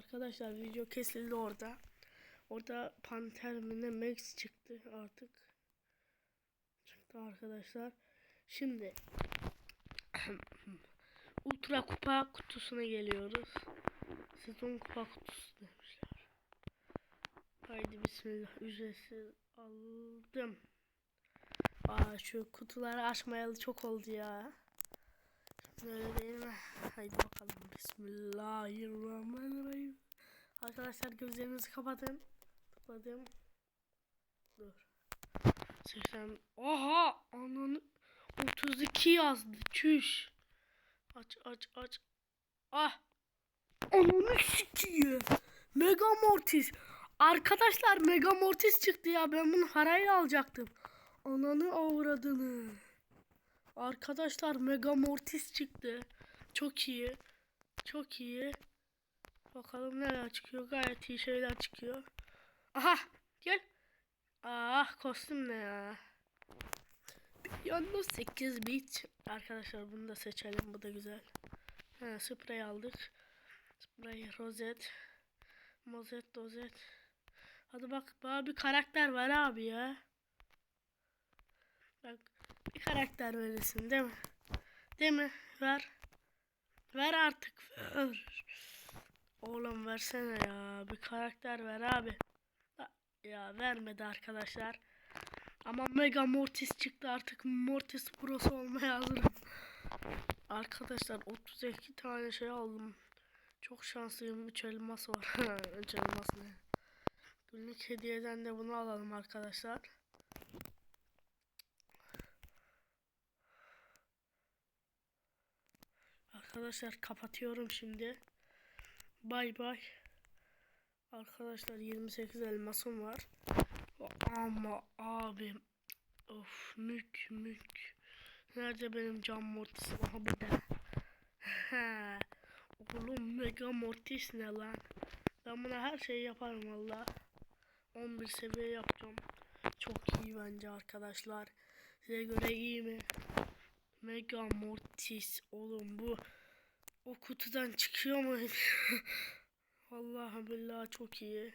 Arkadaşlar video kesildi orada. Orada Panter mi Max çıktı artık. Çıktı arkadaşlar. Şimdi Ultra kupa kutusuna geliyoruz. Sezon kupa kutusu demişler. Haydi bismillah ücretsiz aldım. Aa şu kutuları açmayalı çok oldu ya. Öyle değil? Haydi bakalım. Bismillahirrahmanirrahim. Arkadaşlar gözlerinizi kapatın. Kapadım. Dur. 80. Oha! Ananı 32 yazdı. Çüş. Aç aç aç. Ah! Ananı sikiyor. Mega Mortis. Arkadaşlar Mega Mortis çıktı ya. Ben bunu parayla alacaktım. Ananı avradını. Arkadaşlar Mega Mortis çıktı. Çok iyi. Çok iyi. Bakalım neler çıkıyor. Gayet iyi şeyler çıkıyor. Aha gel. Ah kostüm ne ya. Yalnız 8 bit. Arkadaşlar bunu da seçelim. Bu da güzel. Ha, sprey aldık. Sprey rozet. Mozet dozet. Hadi bak bana bir karakter var abi ya. Bak bir karakter verirsin değil mi? Değil mi? Ver. Ver artık ver. Oğlum versene ya. Bir karakter ver abi. Ya vermedi arkadaşlar. Ama Mega Mortis çıktı artık Mortis Pro'su olmaya hazırım. Arkadaşlar 32 tane şey aldım. Çok şanslıyım. 3 elmas var. 3 elmas ne? Günlük hediyeden de bunu alalım arkadaşlar. Arkadaşlar kapatıyorum şimdi. Bay bay. Arkadaşlar 28 elmasım var. Ama abim of mük mük. Nerede benim cam mortis? Aha bir de. Oğlum mega mortis ne lan? Ben buna her şeyi yaparım valla. 11 seviye yapacağım. Çok iyi bence arkadaşlar. Size göre iyi mi? Mega Mortis oğlum bu o kutudan çıkıyor mu? Vallahi billahi çok iyi.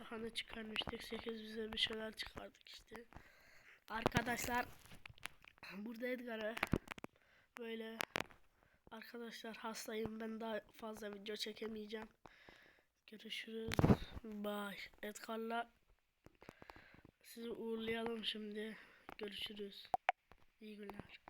Daha ne çıkarmıştık? 8 bize bir şeyler çıkardık işte. Arkadaşlar burada Edgar'ı böyle arkadaşlar hastayım ben daha fazla video çekemeyeceğim. Görüşürüz. Bye. Edgar'la sizi uğurlayalım şimdi. Görüşürüz. İyi günler.